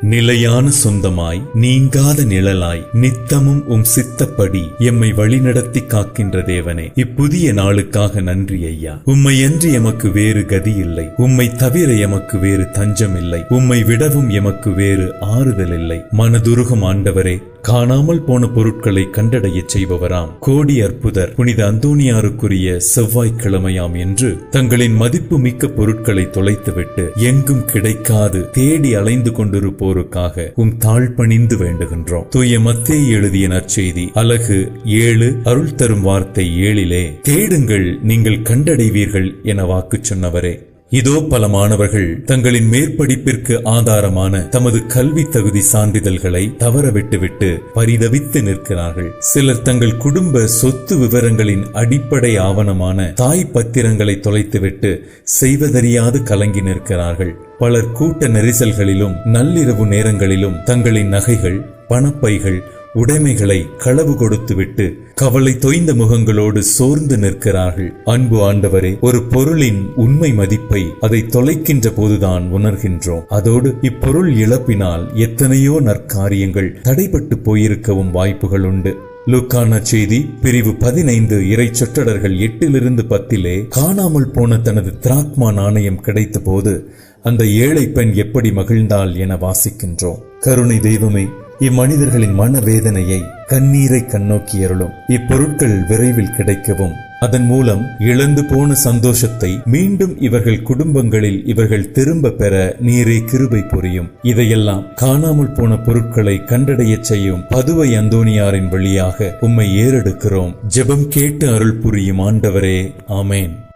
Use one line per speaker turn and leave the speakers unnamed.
நிலையான சொந்தமாய் நீங்காத நிழலாய் நித்தமும் உம் சித்தப்படி எம்மை வழிநடத்தி காக்கின்ற தேவனே இப்புதிய நாளுக்காக நன்றி ஐயா. உம்மை என்று எமக்கு வேறு கதி இல்லை. உம்மை தவிர எமக்கு வேறு தஞ்சம் இல்லை. உம்மை விடவும் எமக்கு வேறு ஆறுதல் இல்லை. மனதுருகம் ஆண்டவரே காணாமல் போன பொருட்களை கண்டடையச் செய்பவராம். கோடி அற்புதர் புனித அந்தோனியாருக்குரிய செவ்வாய்க்கிழமையாம் என்று தங்களின் மதிப்பு மிக்க பொருட்களை தொலைத்துவிட்டு எங்கும் கிடைக்காது தேடி அலைந்து கொண்டிருப்போருக்காக உம் தாழ்பணிந்து வேண்டுகின்றோம். தூய மத்தே எழுதிய நற்செய்தி அலகு ஏழு அருள் தரும் வார்த்தை ஏழிலே தேடுங்கள் நீங்கள் கண்டடைவீர்கள் என வாக்கு சொன்னவரே. இதோ பல மாணவர்கள் தங்களின் மேற்படிப்பிற்கு ஆதாரமான தமது கல்வி தகுதி சான்றிதழ்களை தவற விட்டுவிட்டு பரிதவித்து நிற்கிறார்கள். சிலர் தங்கள் குடும்ப சொத்து விவரங்களின் அடிப்படை ஆவணமான தாய் பத்திரங்களை தொலைத்துவிட்டு செய்வதறியாது கலங்கி நிற்கிறார்கள். பலர் கூட்ட நெரிசல்களிலும் நள்ளிரவு நேரங்களிலும் தங்களின் நகைகள் பணப்பைகள் உடைமைகளை களவு கொடுத்துவிட்டு கவலை தொய்ந்த முகங்களோடு சோர்ந்து நிற்கிறார்கள். அன்பு ஆண்டவரே ஒரு பொருளின் உண்மை மதிப்பை அதை தொலைக்கின்ற போதுதான் உணர்கின்றோம். அதோடு இப்பொருள் இழப்பினால் எத்தனையோ நற்காரியங்கள் தடைபட்டு போயிருக்கவும் வாய்ப்புகள் உண்டு. லுக்கான செய்தி பிரிவு பதினைந்து இறை சொற்றடர்கள் எட்டிலிருந்து பத்திலே காணாமல் போன தனது திராக்மா நாணயம் கிடைத்த போது அந்த ஏழை பெண் எப்படி மகிழ்ந்தாள் என வாசிக்கின்றோம். கருணை தெய்வமே இம்மனிதர்களின் மனவேதனையை கண்ணீரை கண்ணோக்கி அருளும் இப்பொருட்கள் விரைவில் கிடைக்கவும். அதன் மூலம் இழந்து போன சந்தோஷத்தை மீண்டும் இவர்கள் குடும்பங்களில் இவர்கள் திரும்ப பெற நீரே கிருபை புரியும். இதையெல்லாம் காணாமல் போன பொருட்களை கண்டடையச் செய்யும் பதுவை அந்தோனியாரின் வழியாக உம்மை ஏறெடுக்கிறோம். ஜெபம் கேட்டு அருள் புரியும் ஆண்டவரே. ஆமேன்.